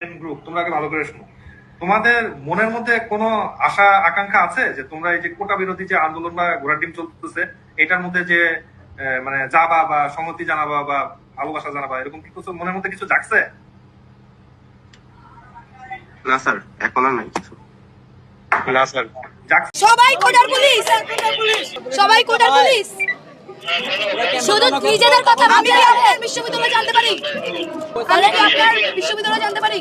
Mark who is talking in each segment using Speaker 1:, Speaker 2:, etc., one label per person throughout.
Speaker 1: Group তোমরা আগে ভালো করে শোনো। তোমাদের মনের মধ্যে কোনো আশা আকাঙ্ক্ষা আছে যে তোমরা এই যে কোটা বিরোধী যে আন্দোলন বা ঘোড়া টিম চলতেছে এটার মধ্যে যে মানে যাবা বা সংহতি জানাবা বা ভালোবাসা জানাবা এরকম কি কিছু মনের মধ্যে কিছু জাগছে?
Speaker 2: না স্যার এখন আর নাই কিছু।
Speaker 1: না স্যার।
Speaker 3: সবাই কোটার পুলিশ! সবাই কোটার পুলিশ! শুধু নিজেদের কথা আমি আপনার বিশ্ববিদ্যালয় জানতে পারি। আমি কি আপনার বিশ্ববিদ্যালয় জানতে পারি।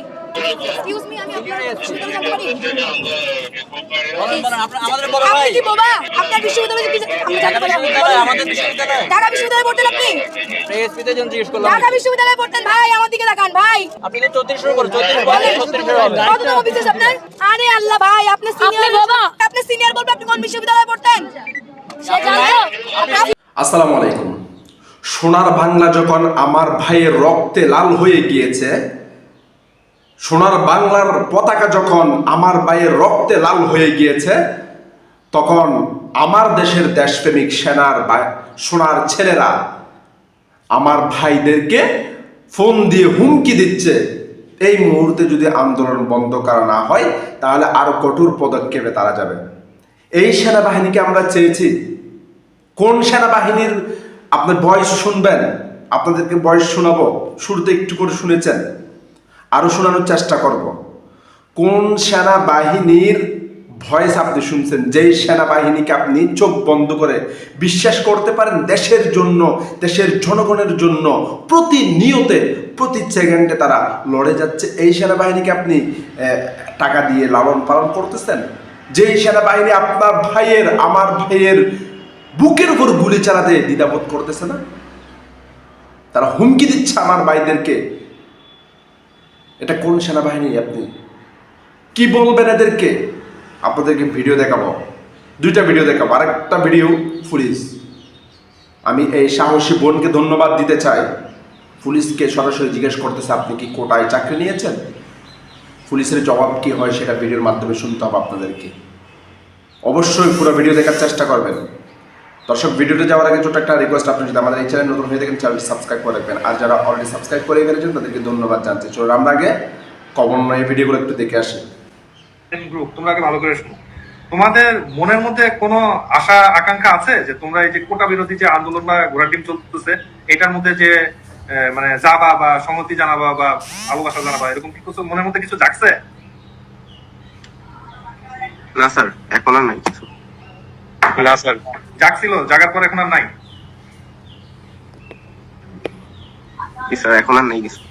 Speaker 3: এক্সকিউজ মি আমি আপনার বিশ্ববিদ্যালয় জানতে পারি।
Speaker 4: আপনি-
Speaker 3: কি বোবা? আপনার বিশ্ববিদ্যালয় কি আমি জানতে পারি
Speaker 4: আমাদের বিশ্ববিদ্যালয়।
Speaker 3: ঢাকা বিশ্ববিদ্যালয়ে পড়তেন আপনি?
Speaker 4: এসপিতে জন জিজ্ঞেস করলাম।
Speaker 3: ঢাকা বিশ্ববিদ্যালয়ে পড়তেন? ভাই আমার দিকে তাকান ভাই।
Speaker 4: আপনি তো চৌত্রিশ শুরু করো চৌত্রিশ বলে ছত্রিশ হবে।
Speaker 3: কততম বিশেষ আপনার? আরে আল্লাহ ভাই আপনি সিনিয়র বাবা। আপনি সিনিয়র বলবে আপনি কোন বিশ্ববিদ্যালয়ে পড়তেন? সে আপনি
Speaker 5: আসসালামু আলাইকুম। সোনার বাংলা যখন আমার ভাইয়ের রক্তে লাল হয়ে গিয়েছে, সোনার বাংলার পতাকা যখন আমার ভাইয়ের রক্তে লাল হয়ে গিয়েছে, তখন আমার দেশের দেশপ্রেমিক সেনার বা- সোনার ছেলেরা আমার ভাইদেরকে ফোন দিয়ে হুমকি দিচ্ছে। এই মুহূর্তে যদি আন্দোলন বন্ধ করা না হয়, তাহলে আরও কঠোর পদক্ষেপে তারা যাবে। এই সেনাবাহিনীকে আমরা চেয়েছি কোন সেনাবাহিনীর আপনার বয়স শুনবেন? আপনাদেরকে বয়স শোনাবো। শুরুতে একটু করে শুনেছেন। আরও শোনানোর চেষ্টা করব। কোন সেনাবাহিনীর ভয়েস আপনি শুনছেন? যেই সেনাবাহিনীকে আপনি চোখ বন্ধ করে বিশ্বাস করতে পারেন দেশের জন্য, দেশের জনগণের জন্য, প্রতিনিয়তে, প্রতি সেকেন্ডে তারা লড়ে যাচ্ছে। এই সেনাবাহিনীকে আপনি টাকা দিয়ে লালন পালন করতেছেন? যেই সেনাবাহিনী আপনার ভাইয়ের, আমার ভাইয়ের বুকের উপর গুলি চালাতে দ্বিধাবোধ করতেছে না? তারা হুমকি দিচ্ছে আমার ভাইদেরকে। এটা কোন সেনাবাহিনী আপনি? কি বলবেন এদেরকে? আপনাদেরকে ভিডিও দেখাবো। দুইটা ভিডিও দেখাবো। আরেকটা ভিডিও পুলিশ। আমি এই সাহসী বোনকে ধন্যবাদ দিতে চাই। পুলিশকে সরাসরি জিজ্ঞেস করতেছে, আপনি কি কোটায় চাকরি নিয়েছেন? পুলিশের জবাব কি হয় সেটা ভিডিওর মাধ্যমে শুনতে হবে আপনাদেরকে। অবশ্যই পুরো ভিডিও দেখার চেষ্টা করবেন। দর্শক ভিডিওতে যাওয়ার আগে ছোট একটা রিকোয়েস্ট আপনি যদি আমাদের এই চ্যানেল নতুন হয়ে থাকেন চ্যানেলটি সাবস্ক্রাইব করে রাখবেন। আর যারা অলরেডি সাবস্ক্রাইব করে গেছেন তাদেরকে ধন্যবাদ জানতে। চলুন আমরা আগে কমন এই ভিডিওগুলো একটু দেখে আসি।
Speaker 1: গ্রুপ তোমরা আগে ভালো করে শোনো। তোমাদের মনের মধ্যে কোনো আশা আকাঙ্ক্ষা আছে যে তোমরা এই যে কোটা বিরোধী যে আন্দোলন বা ঘোড়া টিম চলতেছে এটার মধ্যে যে মানে যাবা বা সংহতি জানাবা বা ভালোবাসা জানাবা এরকম কি কিছু মনের মধ্যে কিছু জাগছে?
Speaker 2: না স্যার এখন আর নাই কিছু।
Speaker 1: না স্যার। জাগছিল জাগার পর এখন আর নাই।
Speaker 2: স্যার এখন আর নাই কিছু।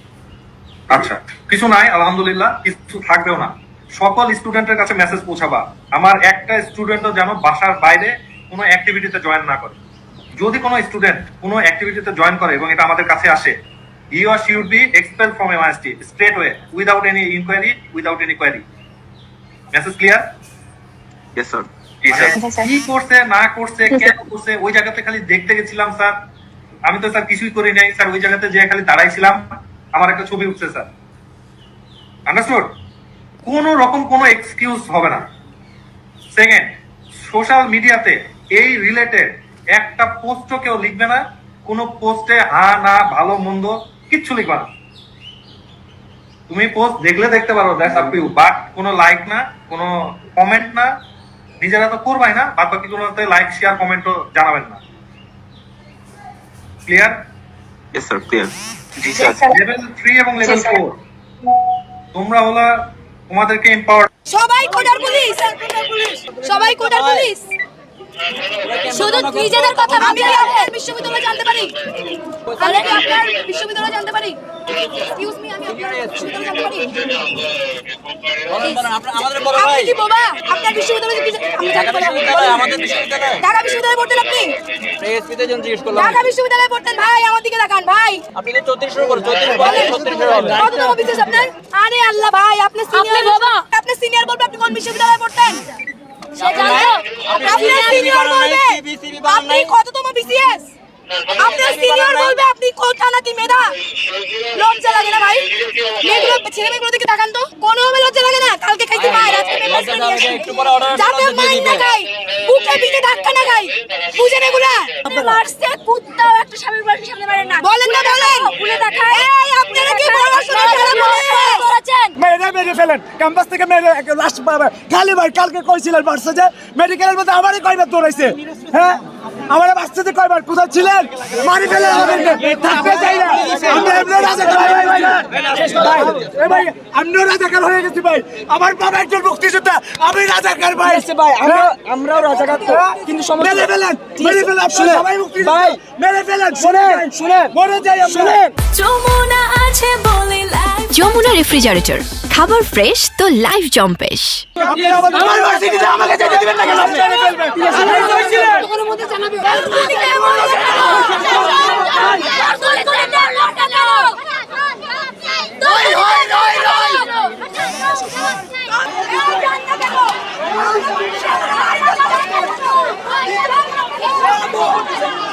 Speaker 1: আচ্ছা কিছু নাই আলহামদুলিল্লাহ কিছু থাকবেও না। সকল স্টুডেন্টের কাছে মেসেজ পৌঁছাবা। আমার একটা স্টুডেন্টও যেন বাসার বাইরে কোনো অ্যাক্টিভিটিতে জয়েন না করে। যদি কোনো স্টুডেন্ট কোনো অ্যাক্টিভিটিতে জয়েন করে এবং এটা আমাদের কাছে আসে or she would be expelled from MIST straight away without any inquiry without any query message clear
Speaker 2: yes sir
Speaker 1: কি করছে না করছে কেন করছে ওই জায়গাতে খালি দেখতে গেছিলাম স্যার। আমি তো স্যার কিছুই করি নাই স্যার ওই জায়গাতে যে খালি দাঁড়াইছিলাম। আমার একটা ছবি উঠছে স্যার। আন্ডারস্টুড কোন রকম কোনো এক্সকিউজ হবে না। সেকেন্ড সোশ্যাল মিডিয়াতে এই রিলেটেড একটা পোস্টও কেউ লিখবে না কোনো পোস্টে হা না ভালো মন্দ কিচ্ছু লিখবে না। তুমি পোস্ট দেখলে দেখতে পারো দ্যাটস আপ টু বাট কোনো লাইক না কোনো কমেন্ট না নিজেরা তো করবাই না বাদ বাকি গুলোতে লাইক শেয়ার কমেন্টও জানাবেন না। Clear
Speaker 2: yes sir clear
Speaker 1: level three এবং লেভেল ফোর তোমরা হলো তোমাদেরকে এম্পাওয়ার
Speaker 3: সবাই কোটার পুলিশ! সবাই কোটার পুলিশ! শুধু নিজেদের কথা আমি বিশ্ববিদ্যালয় জানতে পারি। কি আপনার বিশ্ববিদ্যালয় জানতে পারি? এক্সকিউজ মি আমি
Speaker 4: আমাদের বড় ভাই।
Speaker 3: কি বোবা? আপনার বিশ্ববিদ্যালয় কি
Speaker 4: ঢাকা বিশ্ববিদ্যালয় আমাদের বিশ্ববিদ্যালয়।
Speaker 3: ঢাকা বিশ্ববিদ্যালয়ে পড়তেন আপনি?
Speaker 4: এসপিতে জন জিজ্ঞেস করলাম।
Speaker 3: ঢাকা বিশ্ববিদ্যালয়ে পড়তেন। ভাই আমার দিকে তাকান ভাই।
Speaker 4: আপনি তো চৌত্রিশ শুরু করো চৌত্রিশ বলে ছত্রিশ হবে।
Speaker 3: কততম বিশেষ আপনার? আরে আল্লাহ ভাই আপনি সিনিয়র বাবা। আপনি সিনিয়র বলবে আপনি কোন বিশ্ববিদ্যালয়ে পড়তেন? সে জানতো। আপনি সিনিয়র বলবে। আপনি কততম বিসিএস আপনি সিনিয়র বলবে আপনি কোথা নাকি মেধা? লজ্জা লাগে না ভাই? মেয়েগুলো ছেলে মেয়েগুলো দিকে তাকান তো। কোনো ভাবে লজ্জা লাগে না? কালকে খাইতে মায়ের আজকে যাতে না খাই বুকে পিঠে ধাক্কা না খাই বুঝেন এগুলা মারছে কুত্তাও একটা স্বামীর বাড়ির সামনে না। বলেন না বলেন। ভুলে দেখায়। এই আপনারা কি পড়াশোনা খারাপ করেছেন?
Speaker 6: মেরে ফেলেন। ক্যাম্পাস থেকে মেরে লাস্ট কালকে কইছিলেন বাড়ছে যে মেডিকেলের মধ্যে আমারই কয়বার দৌড়াইছে। হ্যাঁ? আমার বাচ্চা যে কয়বার কোথায় ছিলেন মারি আমাদেরকে। থাকতে চাই না। আমরা এমনি রাজাকার ভাই ভাই ভাই। ভাই এ ভাই আমিও রাজাকার হয়ে গেছি ভাই। আমার বাবা একজন মুক্তিযোদ্ধা আমি রাজাকার ভাই। ভাই আমরা আমরাও রাজাকার কিন্তু মেরে ফেলেন মেরে ফেলেন আপনারা সবাই মুক্তিযোদ্ধা। মেরে ফেলেন শুনেন শুনেন মরে যাই আমরা।
Speaker 7: যমুনা আছে বলে লাইফ যমুনা রেফ্রিজারেটর খাবার ফ্রেশ তো লাইফ জম্পেশ
Speaker 6: আমার ভার্সিটিতে আমাকে যেতে দিবেন না কেন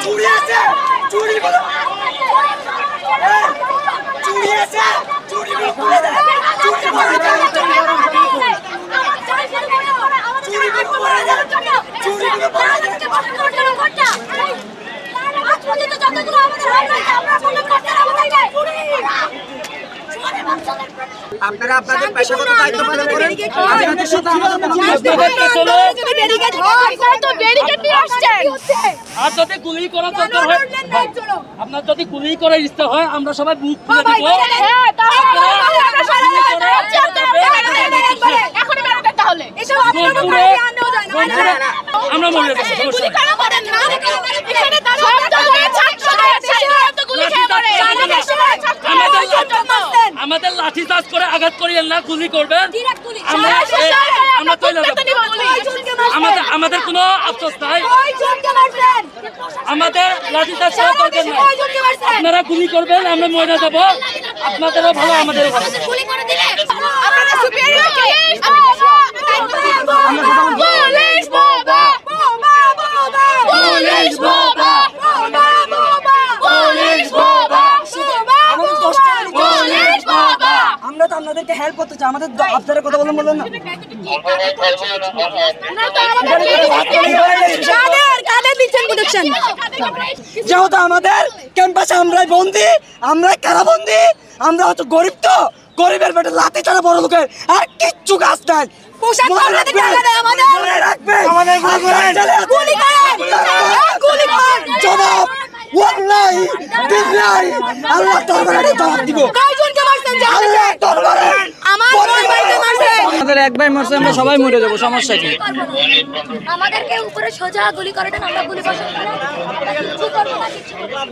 Speaker 6: চুরি আছে চুরি বলো চুরি আছে চুরি বলো করে দেয় চুরি করে দেয় চুরি করে দেয় চুরি করে দেয়
Speaker 3: আপনারা আপনাদের পেশাগত দায়িত্ব পালন করেন।
Speaker 6: আপনাদের সাথে আমাদের কোনো
Speaker 4: আর যদি গুলি করার দরকার হয় আপনার যদি গুলি করার ইচ্ছা হয় আমরা সবাই বুক খুলে দিব
Speaker 3: না
Speaker 4: রংপুরে আমরা মরে যাব সমস্যা নেই। আমাদের লাঠি চার্জ করে আঘাত করিয়েন না গুলি করবেন। আমরা আমরা আমাদের আমাদের কোনো আফসোস নাই। আমাদের লাঠি চার্জ দরকার নাই। আপনারা গুলি করবেন আমরা ময়না যাব। আপনাদেরও ভালো আমাদেরও ভালো।
Speaker 3: পুলিশ বাবা পুলিশ বাবা পুলিশ বাবা
Speaker 6: আমাদের কষ্ট হলে কি?
Speaker 3: পুলিশ বাবা
Speaker 6: আমরা হেল্প করতে চাই আমাদের আপনারা কথা বলেন বলেন না যেহেতু আমাদের ক্যাম্পাসে আমরাই বন্দি আমরাই কারাবন্দি আমরা হচ্ছে গরিব তো গরিবের পেটে লাথি ছাড়া বড় লোকের আর কিচ্ছু কাজ নাই মনে। মনে জবাব আল্লাহ দরবারে জবাব দিব আমাদের একবার মারছে আমরা সবাই মরে যাব সমস্যা কি?
Speaker 8: আমাদেরকে উপরে সোজা গুলি করে দেন আমরা গুলি বসে কিছু করব না কিছু করব না।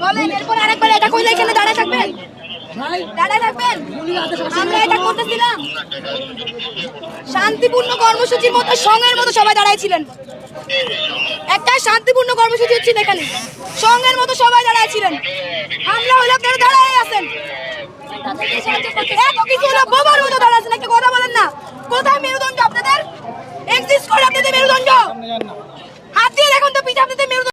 Speaker 3: বলেন এরপর আরেকবার এটা কইলে এখানে দাঁড়ায় থাকবেন? শান্তিপূর্ণ কর্মসূচির মতো, সঙ্গের মতো সবাই দাঁড়াইছিলেন একটা শান্তিপূর্ণ কর্মসূচি হচ্ছে এখানে। সঙ্গের মতো সবাই দাঁড়াইছিলেন আমরা হলে আপনারা দাঁড়াই আছেন।
Speaker 8: কিছু দাঁড়াচ্ছেন কথা
Speaker 3: বলেন না। কোথায় মেরুদণ্ড মেরুদণ্ড। দিয়ে তো মেরুদণ্ড।